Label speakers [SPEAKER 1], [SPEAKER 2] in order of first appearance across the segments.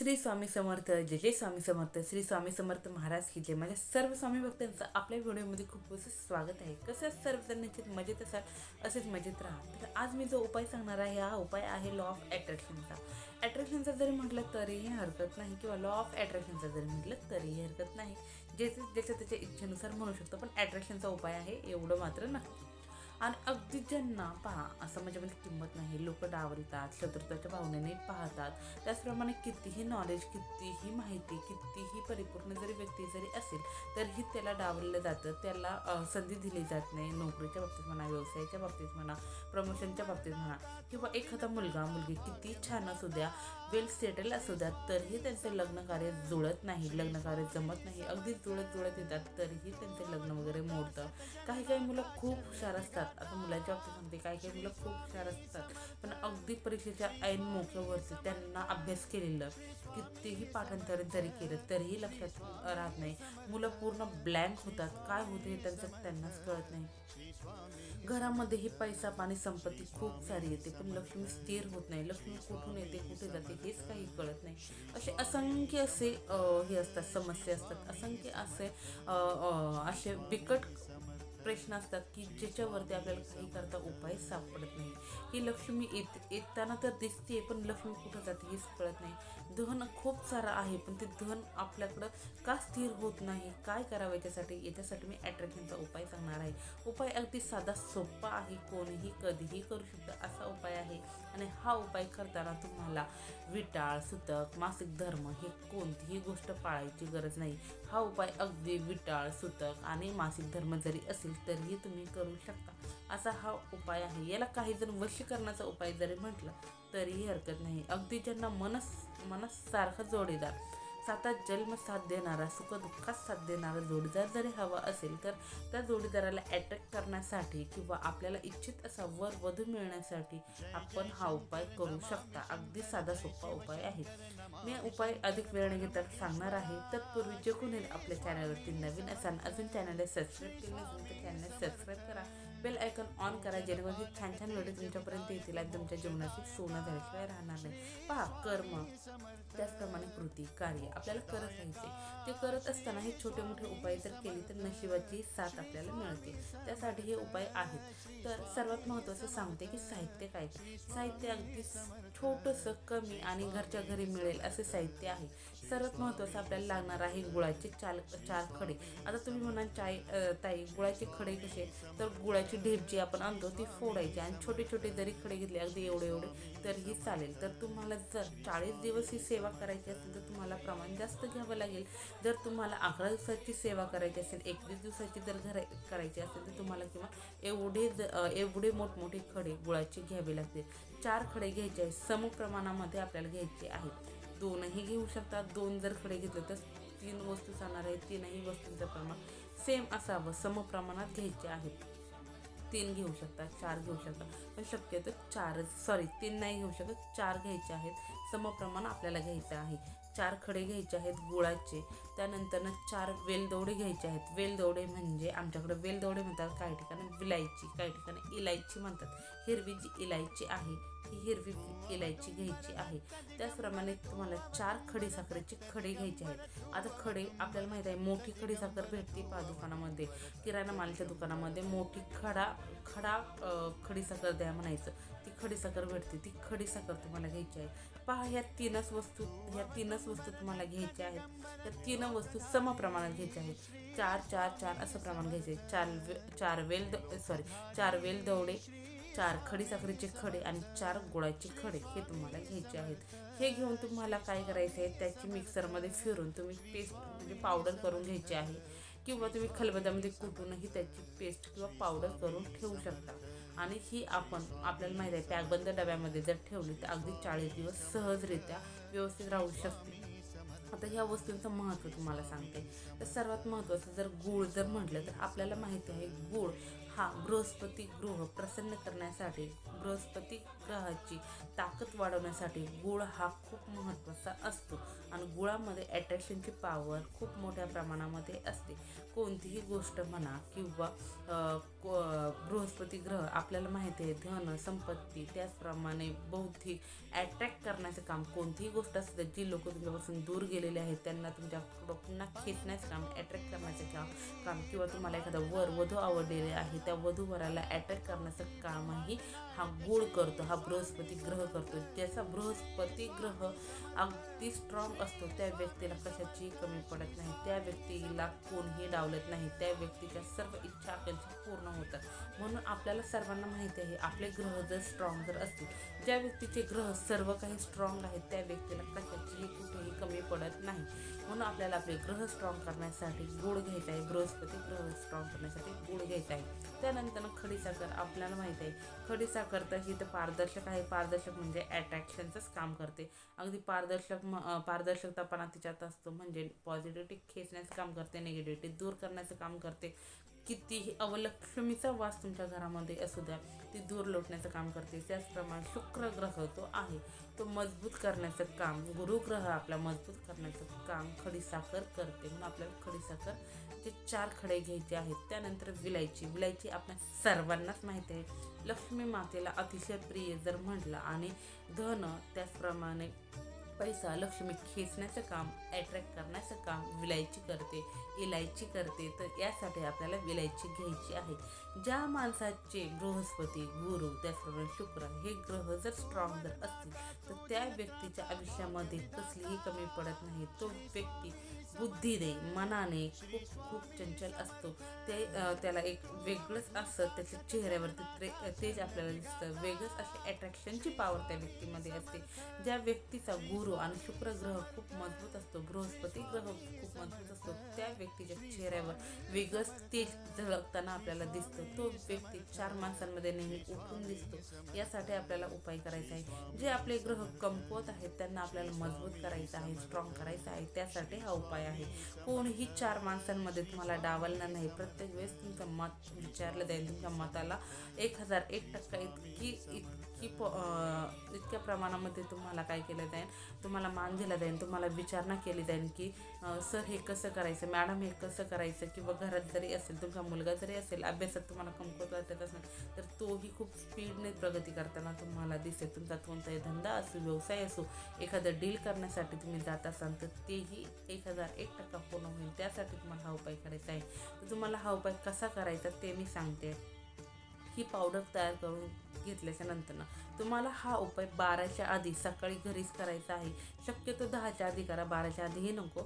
[SPEAKER 1] श्री स्वामी समर्थ जय जय स्वामी समर्थ श्री स्वामी समर्थ महाराज की जय. माझ्या सर्व स्वामी भक्तांचं आपल्या व्हिडिओमध्ये खूप खूप स्वागत आहे. कसं सर्वजण निश्चित मजेत असाल असेच मजेत राहा. तर आज मी जो उपाय सांगणार आहे हा उपाय आहे लॉ ऑफ अट्रॅक्शनचा अट्रॅक्शनचा जरी म्हटलं तरीही हरकत नाही किंवा लॉ ऑफ अट्रॅक्शनचा जरी म्हटलं तरीही हरकत नाही. ज्याचं ज्याच्या त्याच्या इच्छेनुसार म्हणू शकतो पण अट्रॅक्शनचा उपाय आहे एवढं मात्र नक्की. आणि अगदी ज्यांना पहा असं म्हणजे म्हणजे किंमत नाही. लोक डावलतात शत्रुताच्या भावनेने पाहतात. त्याचप्रमाणे कितीही नॉलेज कितीही माहिती कितीही परिपूर्ण जरी व्यक्ती जरी असेल तरीही त्याला डावललं जातं. त्याला संधी दिली जात नाही. नोकरीच्या बाबतीत म्हणा व्यवसायाच्या बाबतीत म्हणा प्रमोशनच्या बाबतीत म्हणा किंवा एखादा मुलगा मुलगी किती छान असू द्या वेल सेटल असू द्या तरीही त्यांचं लग्न कार्य जुळत नाही लग्न कार्य जमत नाही अगदी जुळत जुळत येतात तरीही त्यांचं लग्न वगैरे मोडतं. काही काही मुलं खूप हुशार असतात. आता मुलाच्या बाबतीत सांगते काही काही मुलं खूप हुशार असतात. पण अगदी परीक्षेच्या ऐन मोक्यावरती त्यांना अभ्यास केलेलं कितीही पाठांतरण जरी केलं तरीही लक्षात राहत नाही. मुलं पूर्ण ब्लँक होतात. काय होते हे त्यांचं त्यांनाच कळत नाही. घरामध्येही पैसा पाणी संपत्ती खूप सारी येते पण लक्ष्मी स्थिर होत नाही. लक्ष्मी कुठून येते कुठे जाते? हेच काही कळत नाही. असे असंख्य असे हे असतात समस्या असतात. असंख्य असे असे बिकट प्रश्न असतात की ज्याच्यावरती आपल्याला काही करता उपाय सापडत नाही. ही लक्ष्मी येत येताना तर दिसते पण लक्ष्मी कुठं जाते हेच कळत नाही. धन खूप सारं आहे पण ते धन आपल्याकडं का स्थिर होत नाही? काय करावं याच्यासाठी? याच्यासाठी मी अट्रॅक्शनचा उपाय सांगणार आहे. उपाय अगदी साधा सोपा आहे. कोणीही कधीही करू शकतं असा उपाय आहे. आणि हा उपाय करताना तुम्हाला विटाळ सुतक मासिक धर्म हे कोणतीही गोष्ट पाळायची गरज नाही. हा उपाय अगदी विटाळ सुतक आणि मासिक धर्म जरी असेल तरीही तुम्ही करू शकता. असा हा उपाय आहे. याला काही जण वशीकरणाचा उपाय जरी म्हटलं तरीही हरकत नाही. अगदी ज्यांना मनस मनसारखा जोडीदार सातात जन्म साथ देणारा सुख दुःखात साथ देणारा जोडीदार जरी हवा असेल तर त्या जोडीदाराला अट्रॅक्ट करण्यासाठी किंवा आपल्याला इच्छित असा वर वधू मिळण्यासाठी आपण हा उपाय करू शकता. अगदी साधा सोपा उपाय आहे. मी उपाय अधिक वेळ न घेता सांगणार आहे. तत्पूर्वी जे कोणी आपल्या चॅनलवरती नवीन असाल अजून चॅनलला सबस्क्राईब केलं असेल तर चॅनलला सबस्क्राईब करा. बेल आयकॉन ऑन करा जेणेकरून हे छान छान व्हिडिओ तुमच्यापर्यंत येतील आणि तुमच्या जीवनाची सोनं झाल्याशिवाय राहणार नाही. पहा कर्म त्याचप्रमाणे कृती कार्य आपल्याला करत राहायचे. ते करत असताना हे छोटे मोठे उपाय जर केले तर नशिबाची साथ आपल्याला मिळते. त्यासाठी हे उपाय आहेत. तर सर्वात महत्त्वाचं सांगते की साहित्य काय? साहित्य अगदी छोटंसं कमी आणि घरच्या घरी मिळेल असे साहित्य आहे. सर्वात महत्त्वाचं आपल्याला लागणार आहे गुळाचे चार चार खडे. आता तुम्ही म्हणाल चाय ताई गुळाचे खडे कसे? तर गुळाची ढेप जी आपण आणतो ती फोडायची आणि छोटे छोटे जरी खडे घेतले अगदी एवढे एवढे तरीही चालेल. तर तुम्हाला जर चाळीस दिवस ही सेवा करायची असेल तर तुम्हाला प्रमाण जास्त घ्यावं लागेल. जर तुम्हाला अकरा दिवसाची सेवा करायची असेल एकवीस दिवसाची जर घर करायची असेल तर तुम्हाला किंवा एवढे ज एवढे मोठमोठे खडे गुळाचे घ्यावे लागतील. चार खडे घ्यायचे आहेत समप्रमाणामध्ये आपल्याला घ्यायचे आहेत. दोनही घेऊ शकतात. दोन जर खडे घेतले तर तीन वस्तू जाणार आहेत. तीनही वस्तूंचं प्रमाण सेम असावं. समप्रमाणात घ्यायचे आहेत. तीन घेऊ शकतात चार घेऊ शकतात. पण शक्यतो चारच सॉरी तीन नाही घेऊ शकत. चार घ्यायचे आहेत. समप्रमाण आपल्याला घ्यायचं आहे. चार खडे घ्यायचे आहेत गुळाचे त्यानंतरनं चार वेलदोडे घ्यायचे आहेत. वेलदोडे म्हणजे आमच्याकडे वेलदोडे म्हणतात काही ठिकाणी विलायची काही ठिकाणी इलायची म्हणतात. हिरवी जी इलायची आहे ही हिरवी इलायची घ्यायची आहे. त्याचप्रमाणे तुम्हाला चार खडी साखरेचे खडे घ्यायचे आहेत. आता खडे आपल्याला माहीत आहे मोठी खडी साखर भेटते पहा दुकानामध्ये. किराणा मालच्या दुकानामध्ये मोठी खडा खडा खडी साखर द्या म्हणायचं. ती खडी साखर भेटते ती खडी साखर तुम्हाला घ्यायची आहे. पहा ह्या तीनच वस्तू ह्या तीनच वस्तू तुम्हाला घ्यायच्या आहेत. त्या तीन वस्तू सम प्रमाणात घ्यायच्या आहेत. चार चार चार असं प्रमाण घ्यायचे चार वे चार वेल द सॉरी चार वेल दवडे चार खडी साखरेचे खडे आणि चार गुळाचे खडे हे तुम्हाला घ्यायचे आहेत. हे घेऊन तुम्हाला काय करायचं आहे त्याची मिक्सरमध्ये फिरून तुम्ही पेस्ट म्हणजे पावडर करून घ्यायची आहे. किंवा तुम्ही खलबत्यामध्ये कुटूनही त्याची पेस्ट किंवा पावडर करून ठेवू शकता. आणि ही आपण आपल्याला माहीत आहे पॅकबंद डब्यामध्ये जर ठेवली तर अगदी चाळीस दिवस सहजरित्या व्यवस्थित राहू शकते. आता ह्या वस्तूंचं महत्त्व तुम्हाला सांगते. तर सर्वात महत्त्वाचं जर गूळ जर म्हटलं तर आपल्याला माहिती आहे गूळ हा बृहस्पती गृह प्रसन्न करण्यासाठी बृहस्पती ग्रहाची ताकद वाढवण्यासाठी गुळ हा खूप महत्त्वाचा असतो. आणि गुळामध्ये अट्रॅक्शनची पॉवर खूप मोठ्या प्रमाणामध्ये असते. कोणतीही गोष्ट म्हणा किंवा को- बृहस्पती ग्रह आपल्याला माहिती आहे धन संपत्ती त्याचप्रमाणे बौद्धिक अट्रॅक्ट करण्याचं काम कोणतीही गोष्ट असते जी लोक तुमच्यापासून दूर गेलेले आहेत त्यांना तुमच्याकडं पुन्हा खेचण्याचं काम अट्रॅक्ट करण्याचं काम काम किंवा तुम्हाला एखादा वर वधू आवडलेले आहे त्या वधूवराला अट्रॅक्ट करण्याचं कामही हा गुळ करतो हा बृहस्पती ग्रह करतो. ज्याचा बृहस्पती ग्रह अगदी स्ट्रॉंग असतो त्या व्यक्तीला कशाचीही कमी पडत नाही. त्या व्यक्तीला कोणीही डावलत नाही. त्या व्यक्तीच्या सर्व इच्छा आकांक्षा पूर्ण होतात. म्हणून आपल्याला सर्वांना माहिती आहे आपले ग्रह जर स्ट्रॉंग जर असतील ज्या व्यक्तीचे ग्रह सर्व काही स्ट्रॉंग आहेत त्या व्यक्तीला कशाचीही कुठेही कमी पडत नाही. म्हणून आपल्याला आपले ग्रह स्ट्रॉंग करण्यासाठी गोड घ्यायचा आहे. बृहस्पती ग्रह स्ट्रॉंग करण्यासाठी गोड घ्यायचा आहे. त्यानंतर खडीसाखर आपल्याला माहिती आहे. खडीसाखर तर ही तर पारदर्शक आहे. पारदर्शक म्हणजे अट्रॅक्शनचंच काम करते. अगदी पारदर्शक म- पारदर्शकतापणा तिच्यात असतो. म्हणजे पॉझिटिव्हिटी खेचण्याचं काम करते निगेटिव्हिटी दूर करण्याचं काम करते. कितीही अवलक्ष्मीचा वास तुमच्या घरामध्ये असू द्या ती दूर लोटण्याचं काम करते. त्याचप्रमाणे शुक्र ग्रह तो आहे. तो मजबूत करण्याचं काम गुरुग्रह आपला मजबूत करण्याचं काम खडीसाखर करते. म्हणून आपल्याला खडीसाखर ते चार खडे घ्यायचे आहेत त्यानंतर विलायची. विलायची आपल्या सर्वांनाच माहिती आहे. लक्ष्मी मातेला अतिशय प्रिय जर म्हटलं आणि धन त्याचप्रमाणे पैसा लक्ष्मी खेचण्याचं काम अट्रॅक्ट करण्याचं काम विलायची करते इलायची करते तर यासाठी आपल्याला विलायची घ्यायची आहे. ज्या माणसाचे बृहस्पती गुरु त्याचप्रमाणे शुक्र हे ग्रह जर स्ट्रॉंग जर असतील तर त्या व्यक्तीच्या आयुष्यामध्ये कसलीही कमी पडत नाही. तो व्यक्ती बुद्धीने मनाने खूप खूप चंचल असतो. ते त्याला एक वेगळंच असं त्याच्या चेहऱ्यावरती ते तेज आपल्याला दिसतं. वेगळंच अशी अट्रॅक्शनची पॉवर त्या व्यक्तीमध्ये असते. ज्या व्यक्तीचा गुरु आणि शुक्र ग्रह खूप मजबूत असतो बृहस्पती ग्रह खूप मजबूत असतो त्या व्यक्तीच्या चेहऱ्यावर वेगळंच तेज झळकताना आपल्याला दिसतं. तो व्यक्ती चार माणसांमध्ये नेहमी उठून दिसतो. यासाठी आपल्याला उपाय करायचा आहे. जे आपले ग्रह कमकुवत आहेत त्यांना आपल्याला मजबूत करायचं आहे स्ट्रॉंग करायचं आहे त्यासाठी हा उपाय आहे. कोणीही चार माणसांमध्ये तुम्हाला डावलणार नाही. प्रत्येक वेळेस तुमचं मत विचारलं जाईल. तुमच्या मताला एक हजार एक टक्का इतकी इतकी प इतक्या प्रमाणामध्ये तुम्हाला काय केलं जाईल? तुम्हाला मान दिला जाईल तुम्हाला विचारणा केली जाईल की सर हे कसं करायचं? मॅडम हे कसं करायचं? किंवा घरात जरी असेल तुमचा मुलगा जरी असेल अभ्यासात तुम्हाला कमकुवत वाटत असेल तर तोही खूप स्पीडने प्रगती करताना तुम्हाला दिसेल. तुमचा कोणताही धंदा असो व्यवसाय असो एखादं डील करण्यासाठी तुम्ही जात असाल तर तेही एक हजार एक टक्का पूर्ण होईल. त्यासाठी तुम्हाला हा उपाय करायचा आहे. तर तुम्हाला हा उपाय कसा करायचा ते मी सांगते. ही पावडर तयार करून घेतल्याच्या नंतर तुम्हाला हा उपाय बाराच्या आधी सकाळी घरीच करायचा आहे. शक्यतो दहाच्या आधी करा बाराच्या आधीही नको.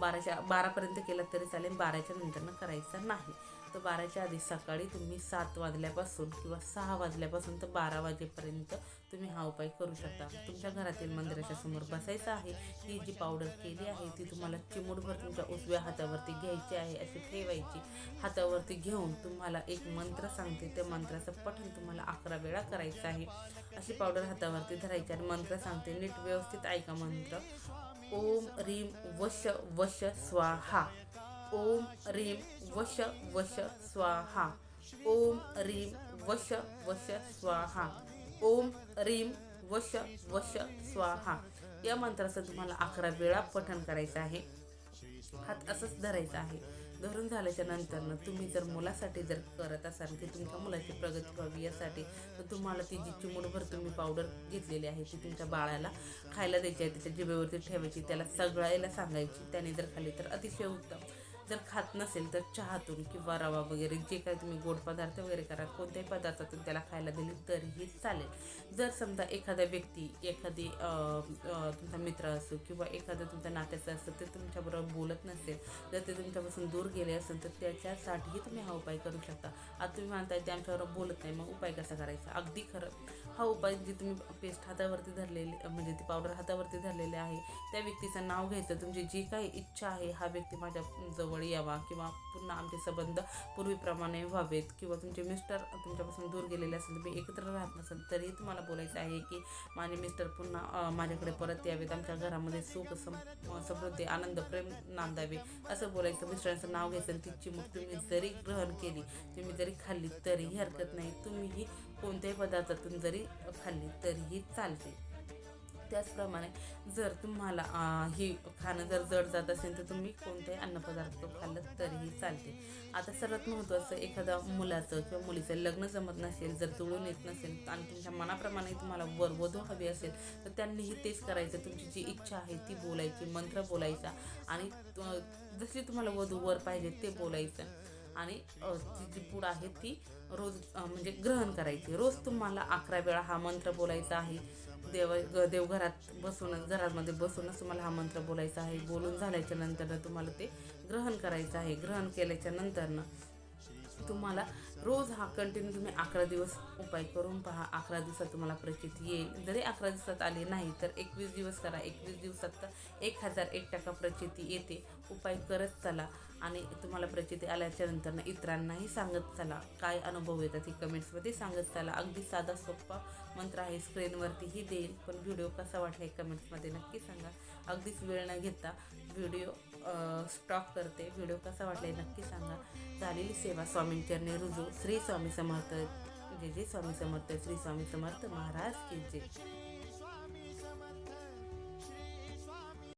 [SPEAKER 1] बाराच्या बारापर्यंत केला तरी चालेल बाराच्या नंतरनं करायचा नाही. तर बाराच्या आधी सकाळी तुम्ही सात वाजल्यापासून किंवा सहा वाजल्यापासून तर बारा वाजेपर्यंत तुम्ही हा उपाय करू शकता. तुमच्या घरातील मंदिराच्या समोर बसायचं आहे. ही जी पावडर केली आहे ती तुम्हाला चिमूटभर तुमच्या उजव्या हातावरती घ्यायची आहे. अशी ठेवायची. हातावरती घेऊन तुम्हाला एक मंत्र सांगते. त्या मंत्राचं पठण तुम्हाला अकरा वेळा करायचं आहे. अशी पावडर हातावरती धरायची आणि मंत्र सांगते. नीट व्यवस्थित ऐका मंत्र. ओम रीम वश वश स्वाहा. ओम रीम वश वश स्वाहा। ओम रीम वश वश स्वाहा। ओम रीम वश वश स्वाहा। या मंत्राचं तुम्हाला अकरा वेळा पठण करायचं आहे. हात असंच धरायचा आहे. धरून झाल्याच्या नंतरनं तुम्ही जर मुलासाठी जर करत असाल की तुमच्या मुलाची प्रगती व्हावी यासाठी तर तुम्हाला ती जी चिमूटभर तुम्ही पावडर घेतलेली आहे ती तुमच्या बाळाला खायला द्यायची आहे त्याच्या जिभेवरती ठेवायची त्याला सगळ्याला सांगायची त्याने जर खाल्ली तर अतिशय उत्तम. जर खात नसेल तर चहातून किंवा रवा वगैरे जे काही तुम्ही गोड पदार्थ वगैरे करा कोणत्याही पदार्थातून त्याला खायला दिली तरीही चालेल. जर समजा एखादा व्यक्ती एखादी तुमचा मित्र असो किंवा एखादं तुमचा नात्याचं असतं ते तुमच्याबरोबर बोलत नसेल जर ते तुमच्यापासून दूर गेले असेल तर त्याच्यासाठीही तुम्ही हा उपाय करू शकता. आता तुम्ही म्हणताय ते आमच्याबरोबर बोलत नाही मग उपाय कसा करायचा? अगदी खरं. हा उपाय जे तुम्ही पेस्ट हातावरती धरलेली म्हणजे ती पावडर हातावरती धरलेली आहे त्या व्यक्तीचं नाव घ्यायचं तुमची जी काही इच्छा आहे हा व्यक्ती माझ्या जवळ जवळ यावा किंवा पुन्हा आमचे संबंध पूर्वीप्रमाणे व्हावेत किंवा तुमचे मिस्टर तुमच्यापासून दूर गेलेले असेल तुम्ही एकत्र राहत नसेल तरी तुम्हाला बोलायचं आहे की माझे मिस्टर पुन्हा माझ्याकडे परत यावेत आमच्या घरामध्ये सुख सम समृद्धी आनंद प्रेम नांदावे असं बोलायचं. मिस्टरांचं नाव घ्यायचं तिची मग तुम्ही जरी ग्रहण केली तुम्ही जरी खाल्ली तरीही हरकत नाही. तुम्हीही कोणत्याही पदार्थातून जरी खाल्ली तरीही चालते. त्याचप्रमाणे जर तुम्हाला हे ही खाणं जर जड जात असेल तर तुम्ही कोणतेही अन्नपदार्थ खाल्लं तरीही चालते. आता सर्वात महत्त्वाचं एखादा मुलाचं किंवा मुलीचं लग्न जमत नसेल जर जुळून येत नसेल आणि तुमच्या मनाप्रमाणे तुम्हाला वर वधू हवी असेल तर त्यांनीही तेच करायचं. तुमची जी इच्छा आहे ती बोलायची मंत्र बोलायचा आणि जशी तुम्हाला वधू वर पाहिजे ते बोलायचं. आणि ती जी पूड आहे ती रोज म्हणजे ग्रहण करायची. रोज तुम्हाला अकरा वेळा हा मंत्र बोलायचा आहे. देव ग- देवघरात बसूनच घरामध्ये बसूनच तुम्हाला हा मंत्र बोलायचा आहे. बोलून झाल्याच्यानंतर तुम्हाला ते ग्रहण करायचं आहे. ग्रहण केल्याच्या नंतरनं तुम्हाला रोज हा कंटिन्यू तुम्ही अकरा दिवस उपाय करून पहा. अकरा दिवसात तुम्हाला प्रचिती येईल. जरी अकरा दिवसात आली नाही तर एकवीस दिवस करा. एकवीस दिवसात तर एक हजार एक टक्का प्रचिती येते. उपाय करत चला आणि तुम्हाला प्रचिती आल्याच्यानंतर इतरांनाही सांगत चला. काय अनुभव येतात हे कमेंट्समध्ये सांगत चला. अगदी साधा सोपा मंत्र आहे स्क्रीनवरतीही देईल. पण व्हिडिओ कसा वाटला हे कमेंट्समध्ये नक्की सांगा. अगदीच वेळ न घेता व्हिडिओ स्टॉप करते. व्हिडिओ कसा वाटला हे नक्की सांगा. झालेली सेवा स्वामींचरणी रुजू श्री स्वामी समर्थ जय जय स्वामी समर्थ श्री स्वामी समर्थ महाराज की जय.